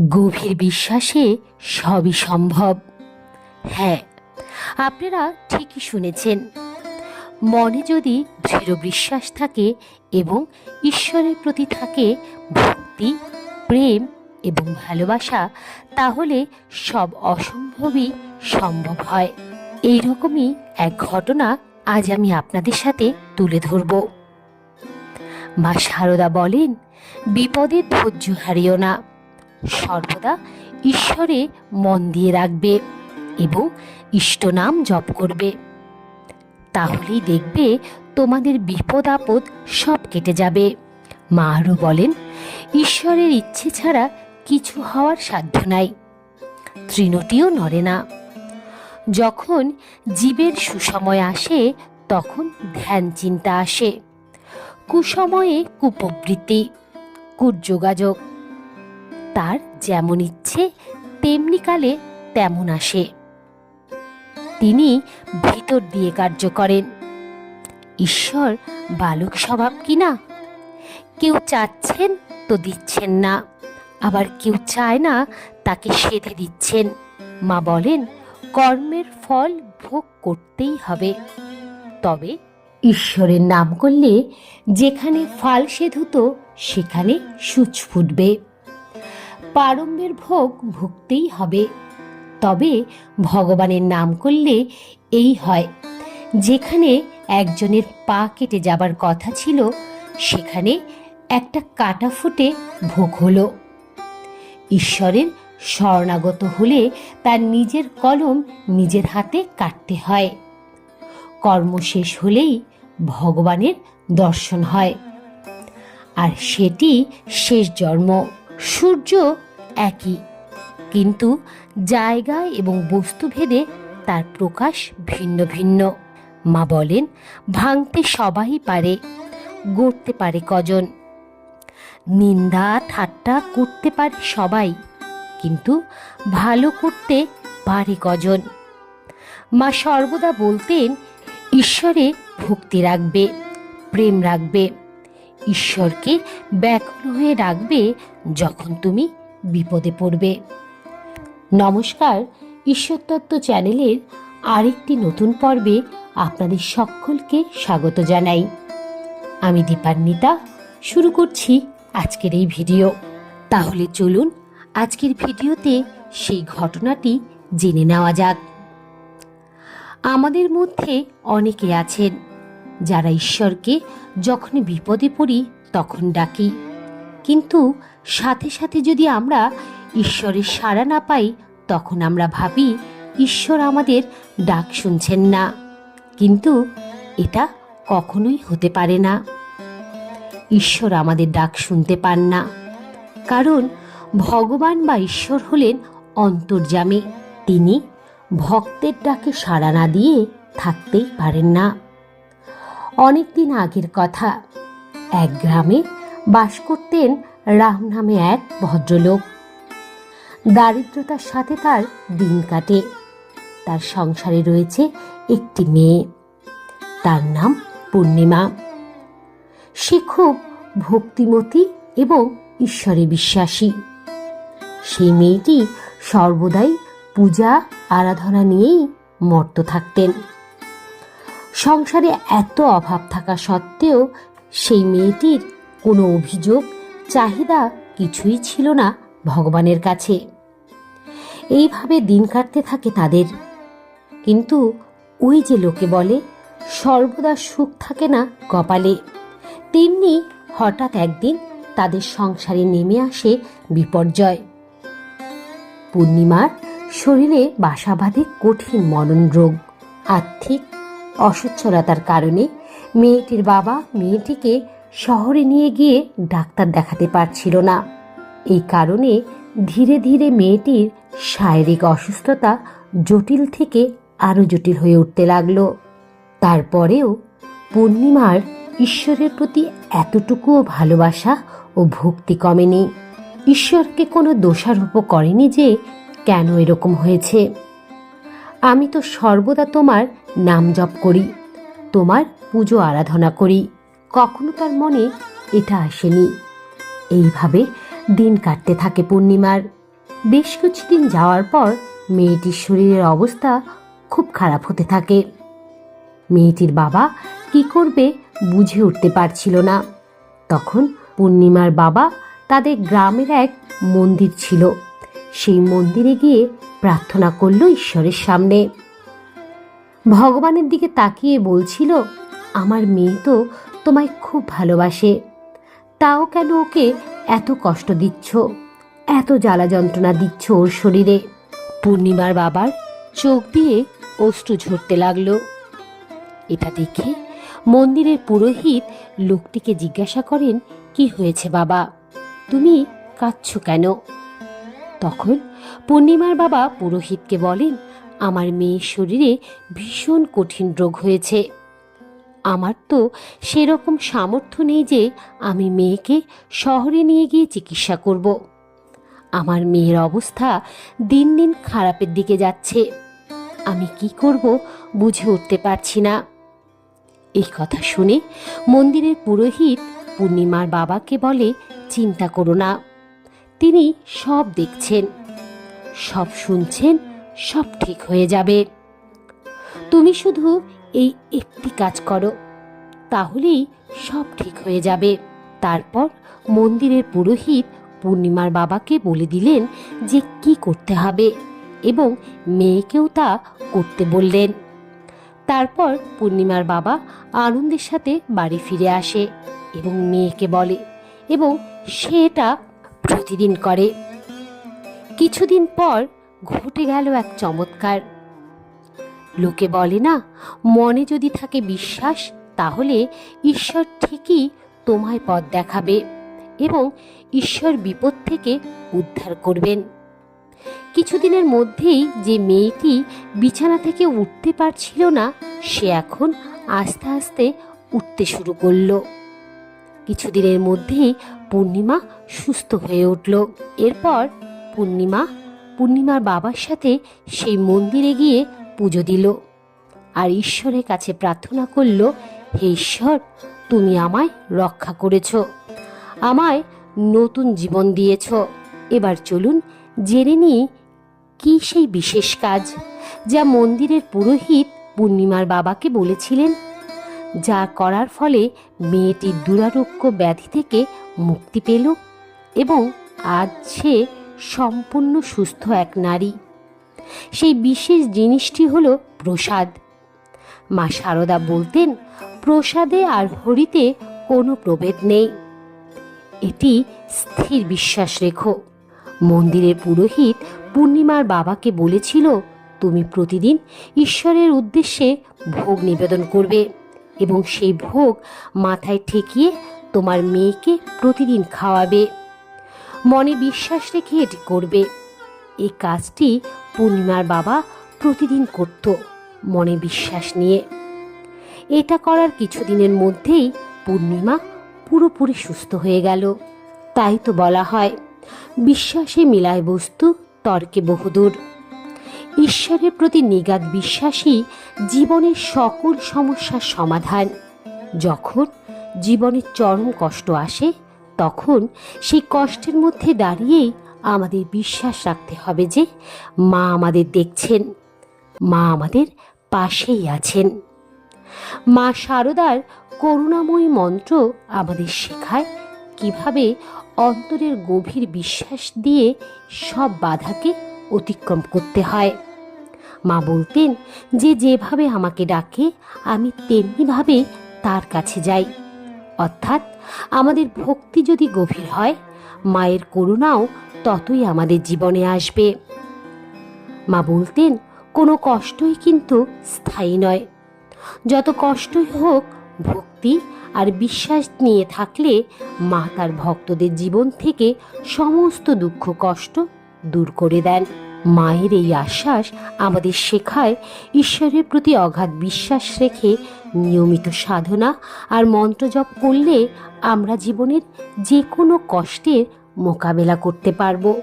গভীর বিশ্বাসে সবই সম্ভব। হ্যাঁ আপনারা ঠিকই শুনেছেন। মনে যদি দৃঢ় বিশ্বাস থাকে এবং ঈশ্বরের প্রতি থাকে ভক্তি, প্রেম এবং ভালোবাসা, তাহলে সব অসম্ভবই সম্ভব হয়। এই রকমই এক ঘটনা আজ আমি আপনাদের সাথে তুলে ধরব। মা শারদা বলেন, বিপদে ধৈর্য হারিও না। সর্বদা ঈশ্বরে মন দিয়ে রাখবে এবং ইষ্ট নাম জপ করবে। তাহলেই দেখবে তোমাদের বিপদ আপদ সব কেটে যাবে। মা আরও বলেন, ঈশ্বরের ইচ্ছে ছাড়া কিছু হওয়ার সাধ্য নাই, তৃণটিও নড়ে না। যখন জীবের সুসময় আসে, তখন ধ্যান চিন্তা আসে। কুসময়ে কুপ্রবৃত্তি কুযোগাযোগ তার যেমন ইচ্ছে, তেমনি কালে তেমন আসে। তিনি ভিতর দিয়ে কার্য করেন। ঈশ্বর বালক স্বভাব কি না? কেউ চাচ্ছেন তো দিচ্ছেন না, আবার কেউ চায় না তাকে সেধে দিচ্ছেন। মা বলেন, কর্মের ফল ভোগ করতেই হবে। তবে ঈশ্বরের নাম করলে যেখানে ফাল সেধুত সেখানে সূচ ফুটবে। পারম্যের ভোগ ভুগতেই হবে। তবে ভগবানের নাম করলে এই হয়, যেখানে একজনের পা কেটে যাবার কথা ছিল, সেখানে একটা কাটা ফুটে ভোগ হলো। ঈশ্বরের শরণাগত হলে তার নিজের কলম নিজের হাতে কাটতে হয়। কর্ম শেষ হলেই ভগবানের দর্শন হয়। আর সেটি শেষ জন্ম। সূর্য একই। কিন্তু জায়গা এবং বস্তুভেদে তার প্রকাশ ভিন্ন ভিন্ন। মা বলেন, ভাঙতে সবাই পারে, গড়তে পারে কজন। নিন্দা, ঠাট্টা করতে পারে সবাই, কিন্তু ভালো করতে পারে কজন? মা সর্বদা বলতেন, ঈশ্বরে ভক্তি রাখবে, প্রেম রাখবে। ঈশ্বরকে ব্যাকুল হয়ে রাখবে যখন তুমি বিপদে পড়বে। নমস্কার ঈশ্বরতত্ত্ব চ্যানেলের আরেকটি নতুন পর্বে আপনাদের সকলকে স্বাগত জানাই। আমি দীপান্বিতা, শুরু করছি আজকের এই ভিডিও। তাহলে চলুন আজকের ভিডিওতে সেই ঘটনাটি জেনে নেওয়া যাক। আমাদের মধ্যে অনেকে আছেন। যারা ঈশ্বরকে যখন বিপদে পড়ি, তখন ডাকি। কিন্তু সাথে সাথে যদি আমরা ঈশ্বরের সাড়া না পাই, তখন আমরা ভাবি, ঈশ্বর আমাদের ডাক শুনছেন না। কিন্তু এটা কখনোই হতে পারে না। ঈশ্বর আমাদের ডাক শুনতে পান না। কারণ ভগবান বা ঈশ্বর হলেন অন্তর্যামী। তিনি ভক্তের ডাকে সাড়া না দিয়ে থাকতেই পারেন না। অনেকদিন আগের কথা। এক গ্রামে বাস করতেন রাম নামে এক ভদ্রলোক। দারিদ্রতার সাথে তার দিন কাটে। তার সংসারে রয়েছে একটি মেয়ে। তার নাম পূর্ণিমা। সে খুব ভক্তিমতী এবং ঈশ্বরে বিশ্বাসী। সেই মেয়েটি সর্বদাই পূজা, আরাধনা নিয়েই মর্ত থাকতেন। সংসারে এত অভাব থাকা সত্ত্বেও সেই মেয়েটির কোনো অভিযোগ, চাহিদা কিছুই ছিল না ভগবানের কাছে। এইভাবে দিন কাটতে থাকে তাদের। কিন্তু ওই যে লোকে বলে, সর্বদা সুখ থাকে না কপালে। তেমনি হঠাৎ একদিন তাদের সংসারে নেমে আসে বিপর্যয়। পূর্ণিমার শরীরে বাসা বাঁধে কঠিন মরণ রোগ আর্থিক অসচ্ছলতার কারণে মেয়েটির বাবা মেয়েটিকে শহরে নিয়ে গিয়ে ডাক্তার দেখাতে পারছিল না। এই কারণে ধীরে ধীরে মেয়েটির শারীরিক অসুস্থতা জটিল থেকে আরও জটিল হয়ে উঠতে লাগল। তারপরেও পূর্ণিমার ঈশ্বরের প্রতি এতটুকুও ভালোবাসা ও ভক্তি কমেনি। ঈশ্বরকে কোনো দোষারোপ করেনি যে কেন এরকম হয়েছে। আমি তো সর্বদা তোমার নাম জপ করি, তোমার পুজো আরাধনা করি। কখনো তার মনে এটা আসেনি। এইভাবে দিন কাটতে থাকে পূর্ণিমার। বেশ কিছুদিন যাওয়ার পর মেয়েটির শরীরের অবস্থা খুব খারাপ হতে থাকে। মেয়েটির বাবা কি করবে বুঝে উঠতে পারছিল না। তখন পূর্ণিমার বাবা তাদের গ্রামের এক মন্দির ছিল। সেই মন্দিরে গিয়ে প্রার্থনা করল ঈশ্বরের সামনে। ভগবানের দিকে তাকিয়ে বলছিল, আমার মেয়ে তো তোমায় খুব ভালোবাসে। তাও কেন ওকে এত কষ্ট দিচ্ছ? এত জ্বালা যন্ত্রণা দিচ্ছ ওর শরীরে? পূর্ণিমার বাবার চোখ দিয়ে অশ্রু ঝরতে লাগল। এটা দেখে মন্দিরের পুরোহিত লোকটিকে জিজ্ঞাসা করেন, কি হয়েছে বাবা? তুমি কাঁদছ কেন? তখন পূর্ণিমার বাবা পুরোহিতকে বলেন আমার মেয়ের শরীরে ভীষণ কঠিন রোগ হয়েছে। আমার তো সেরকম সামর্থ্য নেই যে আমি মেয়েকে শহরে নিয়ে গিয়ে চিকিৎসা করব। আমার মেয়ের অবস্থা দিন দিন খারাপের দিকে যাচ্ছে। আমি কি করব বুঝে উঠতে পারছি না। এই কথা শুনে মন্দিরের পুরোহিত পূর্ণিমার বাবাকে বলে, চিন্তা করো না। তিনি সব দেখছেন, সব শুনছেন সব ঠিক হয়ে যাবে। তুমি শুধু এই একটি কাজ করো, তাহলেই সব ঠিক হয়ে যাবে। তারপর মন্দিরের পুরোহিত পূর্ণিমার বাবাকে বলে দিলেন যে কি করতে হবে এবং মেয়েকেও তা করতে বললেন। তারপর পূর্ণিমার বাবা আনন্দের সাথে বাড়ি ফিরে আসে এবং মেয়েকে বলে এবং সে এটা প্রতিদিন করে। কিছুদিন পর ঘটে গেল এক চমৎকার। লোকে বলে না, মনে যদি থাকে বিশ্বাস, তাহলে ঈশ্বর ঠিকই তোমায় পথ দেখাবে এবং ঈশ্বর বিপদ থেকে উদ্ধার করবেন। কিছুদিনের মধ্যেই যে মেয়েটি বিছানা থেকে উঠতে পারছিল না, সে এখন আস্তে আস্তে উঠতে শুরু করল। কিছুদিনের মধ্যেই পূর্ণিমা সুস্থ হয়ে উঠল। এরপর পূর্ণিমা পূর্ণিমার বাবার সাথে সেই মন্দিরে গিয়ে পুজো দিল। আর ঈশ্বরের কাছে প্রার্থনা করল, হে ঈশ্বর, তুমি আমায় রক্ষা করেছ, আমায় নতুন জীবন দিয়েছ। এবার চলুন জেনে নিই কি সেই বিশেষ কাজ যা মন্দিরের পুরোহিত পূর্ণিমার বাবাকে বলেছিলেন, যা করার ফলে মেয়েটির দুরারোগ্য ব্যাধি থেকে মুক্তি পেল এবং আজ সে সম্পূর্ণ সুস্থ এক নারী। সেই বিশেষ জিনিসটি হল প্রসাদ। মা সারদা বলতেন, প্রসাদে আর হরিতে কোনো প্রভেদ নেই। এটি স্থির বিশ্বাস রেখো। মন্দিরের পুরোহিত পূর্ণিমার বাবাকে বলেছিল, তুমি প্রতিদিন ঈশ্বরের উদ্দেশ্যে ভোগ নিবেদন করবে এবং সেই ভোগ মাথায় ঠেকিয়ে তোমার মেয়েকে প্রতিদিন খাওয়াবে। মনে বিশ্বাস রেখে এটি করবে। এই কাজটি পূর্ণিমার বাবা প্রতিদিন করত মনে বিশ্বাস নিয়ে। এটা করার কিছুদিনের মধ্যেই পূর্ণিমা পুরোপুরি সুস্থ হয়ে গেল। তাই তো বলা হয়, বিশ্বাসে মিলায় বস্তু, তর্কে বহুদূর। ঈশ্বরের প্রতি নিগাদ বিশ্বাসই জীবনের সকল সমস্যার সমাধান। যখন জীবনের চরম কষ্ট আসে তখন সেই কষ্টের মধ্যে দাঁড়িয়েই আমাদের বিশ্বাস রাখতে হবে যে মা আমাদের দেখছেন, মা আমাদের পাশেই আছেন। মা শারদার করুণাময়ী মন্ত্র আমাদের শেখায় কীভাবে অন্তরের গভীর বিশ্বাস দিয়ে সব বাধাকে অতিক্রম করতে হয়। মা বলতেন, যে যেভাবে আমাকে ডাকে, আমি তেমনিভাবে তার কাছে যাই। অর্থাৎ আমাদের ভক্তি যদি গভীর হয়, মায়ের করুণাও ততই আমাদের জীবনে আসবে। মা বলতেন, কোনো কষ্টই কিন্তু স্থায়ী নয়। যত কষ্টই হোক, ভক্তি আর বিশ্বাস নিয়ে থাকলে মা তার ভক্তদের জীবন থেকে সমস্ত দুঃখ কষ্ট দূর করে দেন। মায়ের এই আশ্বাস আমাদের শেখায় ঈশ্বরের প্রতি অগাধ বিশ্বাস রেখে নিয়মিত সাধনা আর মন্ত্রজপ করলে আমরা জীবনের যে কোনো কষ্টের মোকাবেলা করতে পারব।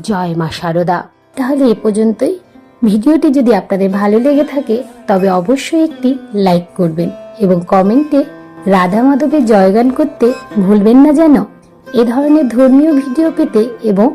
জয় মা শারদা তাহলে এ পর্যন্তই। ভিডিওটি যদি আপনাদের ভালো লেগে থাকে, তবে অবশ্যই একটি লাইক করবেন এবং কমেন্টে রাধা মাধবের জয়গান করতে ভুলবেন না যেন। এ ধরনের ধর্মীয় ভিডিও পেতে এবং